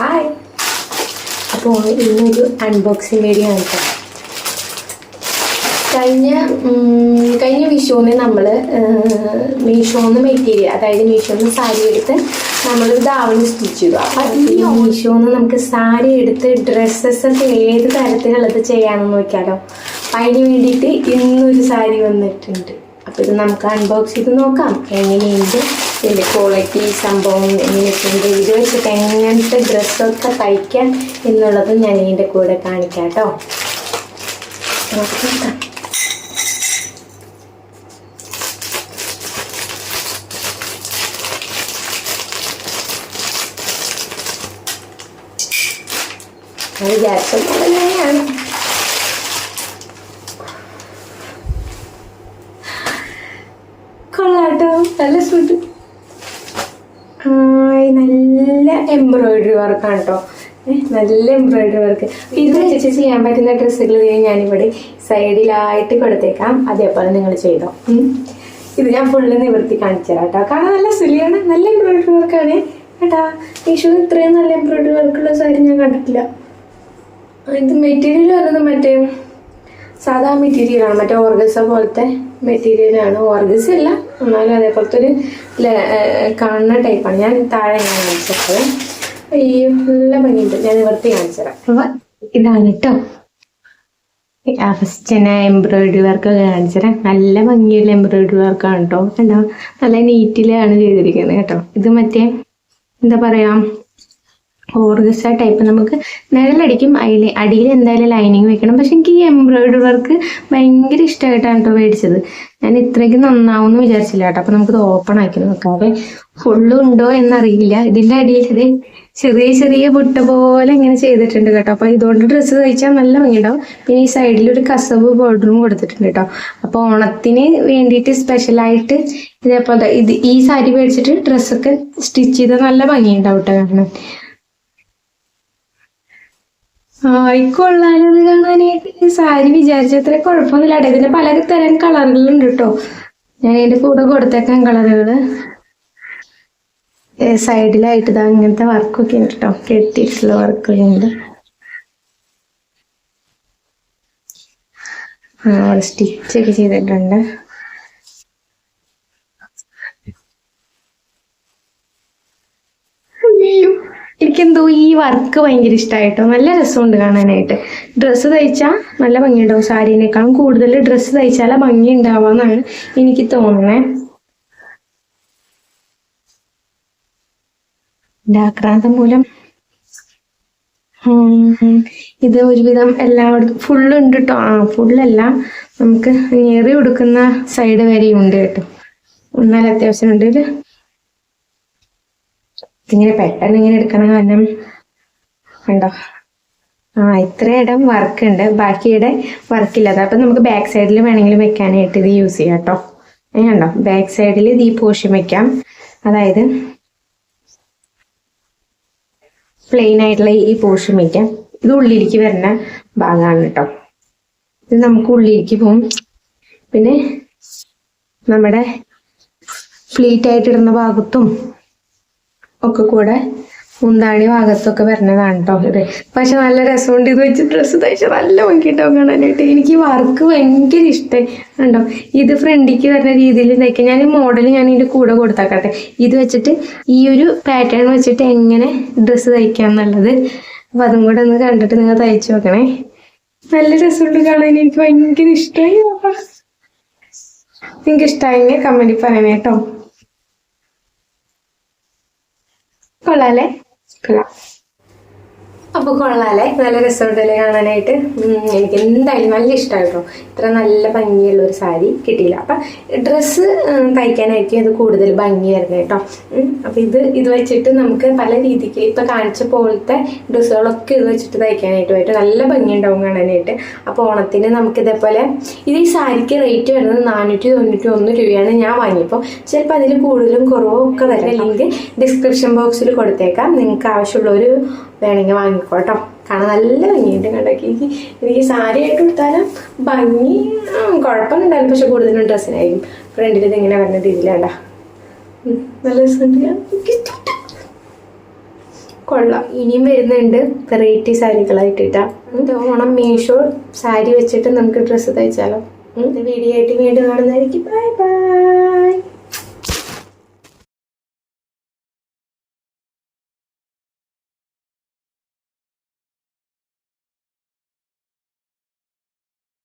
Hi അപ്പോൾ ഇന്നൊരു unboxing video കാണിക്കാം കഴിഞ്ഞ കഴിഞ്ഞ വിഷുവിന് നമ്മൾ മീഷോന്ന് മെറ്റീരിയൽ അതായത് മീഷോന്ന് സാരി എടുത്ത് നമ്മൾ ധാവണി സ്റ്റിച്ച് ചെയ്തു അപ്പം ഈ മീഷോന്ന് നമുക്ക് സാരി എടുത്ത് ഡ്രസ്സസ് ഒക്കെ ഏത് തരത്തിലുള്ളത് ചെയ്യാമെന്ന് നോക്കിയാലോ. അപ്പം അതിന് വേണ്ടിയിട്ട് ഇന്നൊരു സാരി വന്നിട്ടുണ്ട്. അപ്പോൾ ഇത് നമുക്ക് അൺബോക്സ് ചെയ്ത് നോക്കാം. എങ്ങനെയുണ്ട്? ഇതിന്റെ ക്വാളിറ്റി സംഭവം എങ്ങനെയൊക്കെയുണ്ട് ഇത് വെച്ചിട്ട് എങ്ങനത്തെ ഡ്രസ്സൊക്കെ തയ്ക്കാം എന്നുള്ളത് ഞാൻ ഇതിന്റെ കൂടെ കാണിക്കാം കേട്ടോ. ഞാൻ വിചാരിച്ച പോലെ തന്നെയാണ് കൊള്ളാട്ടോ നല്ല സൂട്ട് നല്ല എംബ്രോയിഡറി വർക്കാണ് കേട്ടോ നല്ല എംബ്രോയിഡറി വർക്ക് ഇത് വെച്ച് ചെയ്യാൻ പറ്റുന്ന ഡ്രസ്സുകൾ ഞാനിവിടെ സൈഡിലായിട്ട് കൊടുത്തേക്കാം. അതേപോലെ നിങ്ങൾ ചെയ്തോ. ഇത് ഞാൻ ഫുള്ള് നിവർത്തി കാണിച്ചു തരാം കേട്ടോ കാരണം നല്ല സുലിയാണ്. നല്ല എംബ്രോയിഡറി വർക്കാണ് കേട്ടാ. വിഷു ഇത്രയും നല്ല എംബ്രോയിഡറി വർക്കുള്ള സാരി ഞാൻ കണ്ടിട്ടില്ല. ഇത് മെറ്റീരിയൽ വരുന്നത് മറ്റേ? സാധാ മെറ്റീരിയലാണ് മറ്റേ ഓർഗസ പോലത്തെ മെറ്റീരിയലാണ് ഓർഗസ അല്ല എന്നാലും അതേപോലത്തെ ഒരു കാണുന്ന ടൈപ്പാണ് ഞാൻ താഴെ ഞാൻ കാണിച്ചത് ഈ നല്ല ഭംഗിയുണ്ട്. ഞാൻ നിവർത്തി കാണിച്ചതാണ് ഇതാണ് കേട്ടോ ഫസ്റ്റ് തന്നെ എംബ്രോയിഡറി വർക്ക് കാണിച്ചുതരാം. നല്ല ഭംഗിയുള്ള എംബ്രോയിഡറി വർക്കാണ് കേട്ടോ കണ്ടോ? നല്ല നീറ്റിലാണ് ചെയ്തിരിക്കുന്നത് കേട്ടോ. ഇത് മറ്റേ എന്താ പറയാ? ഓർഗസ ടൈപ്പ് നമുക്ക് നിഴലടിക്കും. അതിൽ അടിയിൽ എന്തായാലും ലൈനിങ് വെക്കണം. പക്ഷെ എനിക്ക് ഈ എംബ്രോയിഡറി വർക്ക് ഭയങ്കര ഇഷ്ടമായിട്ടാണ് കേട്ടോ മേടിച്ചത്. ഞാൻ ഇത്രയ്ക്ക് നന്നാവും എന്ന് വിചാരിച്ചില്ല കേട്ടോ അപ്പൊ നമുക്കിത് ഓപ്പൺ ആക്കി നോക്കാം ഫുള്ളും ഉണ്ടോ എന്നറിയില്ല. ഇതിന്റെ അടിയിൽ ഇത് ചെറിയ ചെറിയ പുട്ട പോലെ ഇങ്ങനെ ചെയ്തിട്ടുണ്ട് കേട്ടോ. അപ്പൊ ഇതുകൊണ്ട് ഡ്രസ്സ് തയ്ച്ചാൽ നല്ല ഭംഗിയുണ്ടാവും. പിന്നെ ഈ സൈഡിൽ ഒരു കസവ് ബോർഡറും കൊടുത്തിട്ടുണ്ട് കേട്ടോ അപ്പോൾ ഓണത്തിന് വേണ്ടിയിട്ട് സ്പെഷ്യലായിട്ട് ഇതേപോലെ ഇത് ഈ സാരി മേടിച്ചിട്ട് ഡ്രസ്സൊക്കെ സ്റ്റിച്ച് ചെയ്താൽ നല്ല ഭംഗിയുണ്ടാവും കേട്ടോ കാരണം ആയിക്കൊള്ളാനത് കാണാനായിട്ട് സാരി വിചാരിച്ചത്ര കുഴപ്പമൊന്നുമില്ല. ഇതിന് പല തരം കളറുകളുണ്ട് കേട്ടോ ഞാൻ ഇതിന്റെ കൂടെ കൊടുത്തേക്കാൻ കളറുകൾ. സൈഡിലായിട്ട് ഇതാ ഇങ്ങനത്തെ വർക്കൊക്കെ ഉണ്ട് കേട്ടോ കെട്ടിയിട്ടുള്ള വർക്കൊക്കെ ഉണ്ട്. സ്റ്റിച്ചൊക്കെ ചെയ്തിട്ടുണ്ട്. എനിക്കെന്തോ ഈ വർക്ക് ഭയങ്കര ഇഷ്ടമായിട്ടോ നല്ല രസമുണ്ട് കാണാനായിട്ട്. ഡ്രസ്സ് തയ്ച്ചാൽ നല്ല ഭംഗിയുണ്ടാവും സാരീനേക്കാളും. കൂടുതൽ ഡ്രസ്സ് തയ്ച്ചാലേ ഭംഗി ഉണ്ടാവാന്നാണ് എനിക്ക് തോന്നണേ. ആക്രാന്തം മൂലം. ഇത് ഒരുവിധം എല്ലായിടത്തും ഫുള്ള് ഉണ്ട് കേട്ടോ ആ ഫുള്ളല്ല നമുക്ക് ഞെറി കൊടുക്കുന്ന സൈഡ് വരെയും ഉണ്ട് കേട്ടോ. എന്നാൽ അത്യാവശ്യം ഉണ്ട് ഇങ്ങനെ പെട്ടെന്ന് ഇങ്ങനെ എടുക്കണ കാരണം ഉണ്ടോ ആ ഇത്ര ഇടം വർക്ക് ഉണ്ട്. ബാക്കിയുടെ വർക്കില്ലാതെ അപ്പൊ നമുക്ക് ബാക്ക് സൈഡിൽ വേണമെങ്കിലും വെക്കാനായിട്ട് ഇത് യൂസ് ചെയ്യാം കേട്ടോ. കണ്ടോ? ബാക്ക് സൈഡിൽ ഇത് ഈ പോഷൻ വെക്കാം. അതായത് പ്ലെയിൻ ആയിട്ടുള്ള ഈ പോഷൻ വെക്കാം. ഇത് ഉള്ളിലേക്ക് വരുന്ന ഭാഗമാണ് കേട്ടോ. ഇത് നമുക്ക് ഉള്ളിലേക്ക് പോകും പിന്നെ നമ്മുടെ ഫ്ലീറ്റ് ആയിട്ട് ഇടുന്ന ഭാഗത്തും ഒക്കെ കൂടെ മുന്താണി ഭാഗത്തൊക്കെ വരണതാണ് കേട്ടോ ഇത് പക്ഷെ നല്ല രസമുണ്ട് ഇത് വെച്ച് ഡ്രസ്സ് തയ്ച്ച നല്ല ഭംഗിട്ടോ കാണാനായിട്ട്. എനിക്ക് വർക്ക് ഭയങ്കര ഇഷ്ടം. ഉണ്ടോ ഇത് ഫ്രണ്ടിക്ക് വരുന്ന രീതിയിൽ തയ്ക്കാം ഞാൻ ഈ മോഡൽ ഞാൻ ഇതിന്റെ കൂടെ കൊടുത്താക്കട്ടെ. ഇത് വെച്ചിട്ട് ഈ ഒരു പാറ്റേൺ വെച്ചിട്ട് എങ്ങനെ ഡ്രസ്സ് തയ്ക്കാം എന്നുള്ളത് അപ്പം അതും കൂടെ ഒന്ന് കണ്ടിട്ട് നിങ്ങൾ തയ്ച്ചു നോക്കണേ. നല്ല രസമുണ്ട് കാണാൻ. എനിക്ക് ഭയങ്കര ഇഷ്ടമായി. നിങ്ങൾക്ക് ഇഷ്ടമായെങ്കിൽ കമന്റിൽ പറയണേ കേട്ടോ കൊള്ളാല്ലേ കൊള്ളാം അപ്പോൾ കൊള്ളാല്ലേ നല്ല രസമുണ്ടല്ലേ കാണാനായിട്ട്. എനിക്ക് എന്തായാലും നല്ല ഇഷ്ടമായിട്ടോ ഇത്ര നല്ല ഭംഗിയുള്ള ഒരു സാരി കിട്ടിയില്ല. അപ്പം ഡ്രസ്സ് തയ്ക്കാനായിരിക്കും ഇത് കൂടുതൽ ഭംഗി വരുന്നത് കേട്ടോ. അപ്പൊ ഇത് ഇത് വെച്ചിട്ട് നമുക്ക് പല രീതിക്ക് ഇപ്പൊ കാണിച്ച പോലത്തെ ഡ്രസ്സുകളൊക്കെ ഇത് വെച്ചിട്ട് തയ്ക്കാനായിട്ട് പറ്റും. നല്ല ഭംഗി ഉണ്ടാവും കാണാനായിട്ട്. അപ്പോൾ ഓണത്തിന് നമുക്ക് ഇതേപോലെ ഇത് ഈ സാരിക്ക് റേറ്റ് വരുന്നത് നാനൂറ്റി തൊണ്ണൂറ്റി ഒന്ന് രൂപയാണ് ഞാൻ വാങ്ങിയപ്പോൾ. ചിലപ്പോ അതിൽ കൂടുതലും കുറവും ഒക്കെ വരാം ലിങ്ക് ഡിസ്ക്രിപ്ഷൻ ബോക്സിൽ കൊടുത്തേക്കാം. നിങ്ങൾക്ക് ആവശ്യമുള്ളവർ വേണമെങ്കിൽ വാങ്ങിക്കോട്ടോ. കാരണം നല്ല ഭംഗിയുണ്ട് കണ്ടോക്കി എനിക്ക് എനിക്ക് സാരി ആയിട്ട് കൊടുത്താലും ഭംഗി കുഴപ്പമൊന്നും പക്ഷെ കൂടുതലും ഡ്രസ്സിനായിരിക്കും. ഫ്രണ്ടിൽ ഇത് ഇങ്ങനെ വരുന്ന രീതിയിലാണ്ട നല്ല രസമുണ്ട്. കൊള്ളാം. ഇനിയും വരുന്നുണ്ട് വെറൈറ്റി സാരികളായിട്ടിട്ടാ. ഓണം മീഷോ സാരി വെച്ചിട്ട് നമുക്ക് ഡ്രസ്സ് തയ്ച്ചാലോ. വീഡിയോ ആയിട്ട് വീണ്ടും കാണുന്നതായിരിക്കും. Bye bye